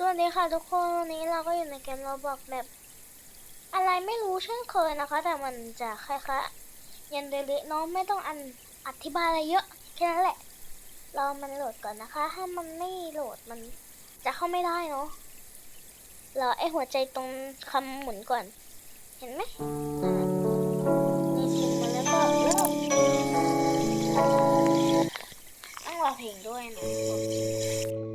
สวัสดีค่ะทุกคนวันนี้เราก็อยู่ในเกมเราบอกแบบ อะไรไม่รู้เช่นเคยนะคะ แต่มันจะคล้ายๆยันเดลิน้องไม่ต้องอันอธิบายอะไรเยอะแค่นั้นแหละ เรอมันโหลดก่อนนะคะ ถ้ามันไม่โหลดมันจะเข้าไม่ได้เนาะรอไอหัวใจตรงคำหมุนก่อน เห็นไหมนี่พิมพ์มาแล้วก็เริ่มต้องรอเพลงด้วยนะ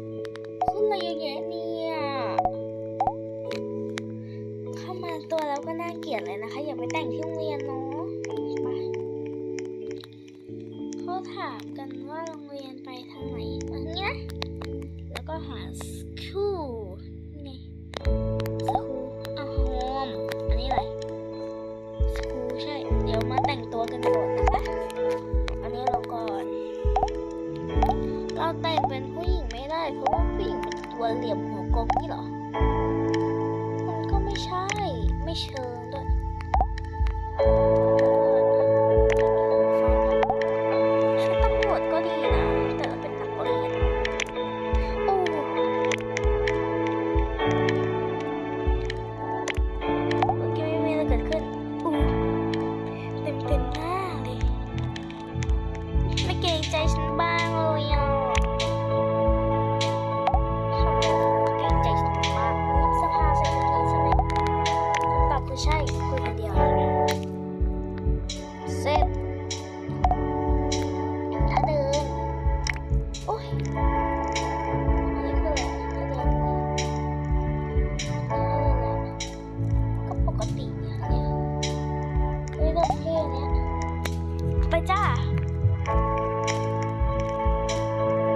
ก็หาสคูลนี่ไงสคูลเอาโฮมอันนี้อะไรสคูลใช่ เดี๋ยวมาแต่งตัวกันก่อนนะคะ อันนี้เราก่อน เราแต่งเป็นผู้หญิงไม่ได้ เพราะว่าผู้หญิงเป็นตัวเหลี่ยมหัวกลมนี่หรอ มันก็ไม่ใช่ ไม่เชิง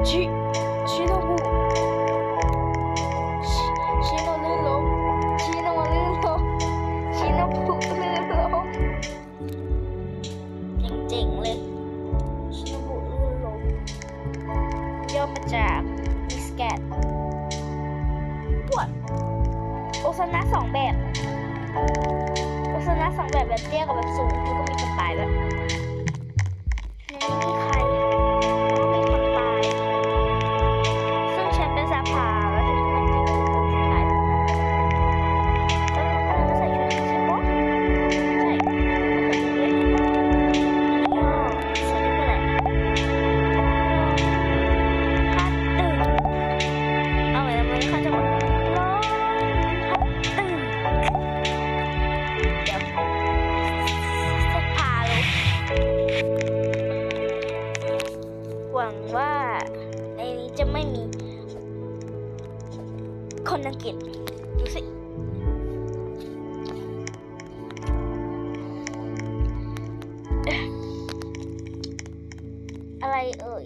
ชิชิโนบุชิชิโนลื่นล้มชิโนลื่นล้มชิโนบุลื่นล้มเจ๋งๆเลยชิโนบุลื่นล้มย่อมาจากมิสแกตปวดโอซานะสองแบบโอซานะสองแบบแบบเตี้ยกับแบบสูงคือก็มีคนตายแล้ว หวังว่าในนี้จะไม่มีคนอังกฤษดูสิอะไรเอ่ย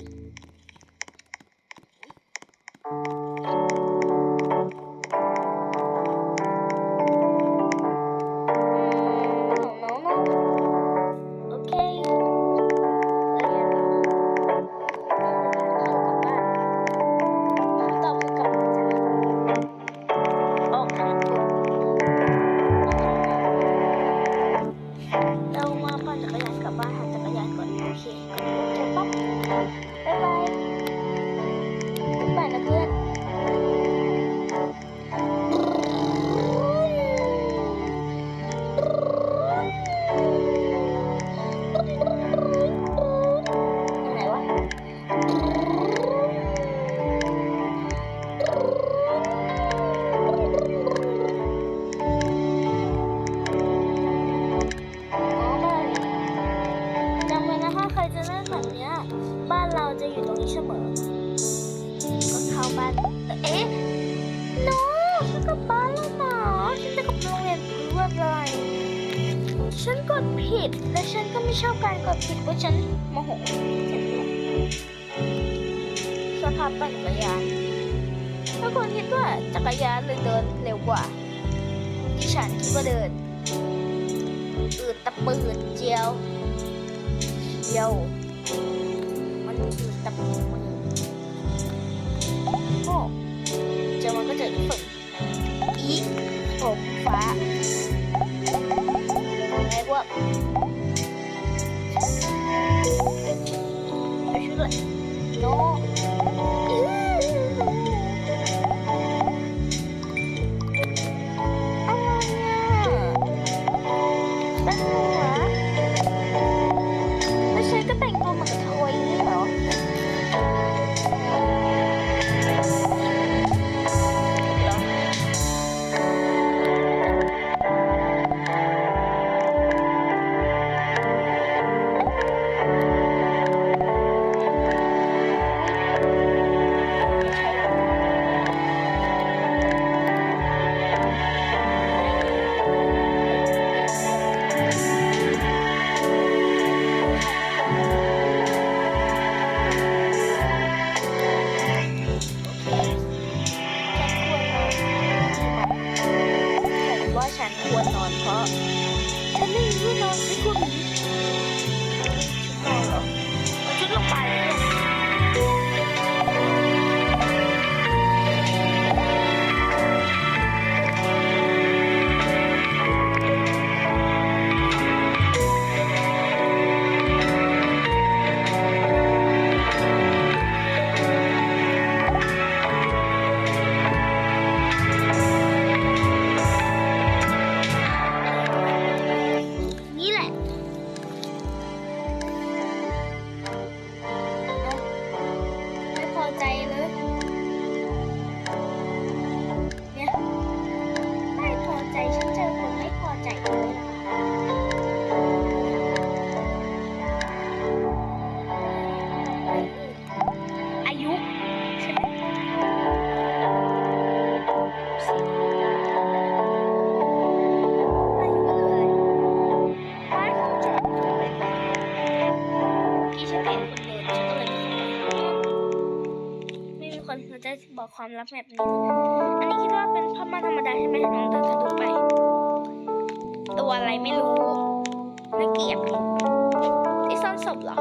จะเล่นแบบเนี้ยบ้านเราจะอยู่ตรงนี้เสมอ ก็เข้าบ้านแต่เอ๊ะโน้ฉันกลับบ้านแล้วหนะฉันจะกลับโรงเรียนเพื่ออะไรฉันกดผิดและฉันก็ไม่ชอบการกดผิดเพราะฉันโมโหสภาพปั่นจักรยานถ้าคนคิดว่าจักรยานเลยเดินเร็วกว่าที่ฉันคิดว่าเดินอืดตะปืดเจียว เจียว มันอืดตะปืดโอ้เจอมันก็เจอฝึกอีผมฟ้าอะไรพวก ความลับแบบนี้ อันนี้คิดว่าเป็นผ้าม่านธรรมดาใช่ไหมน้องเดินทะลุไป ตัวอะไรไม่รู้น่าเกลียดที่ซ่อนศพเหรอ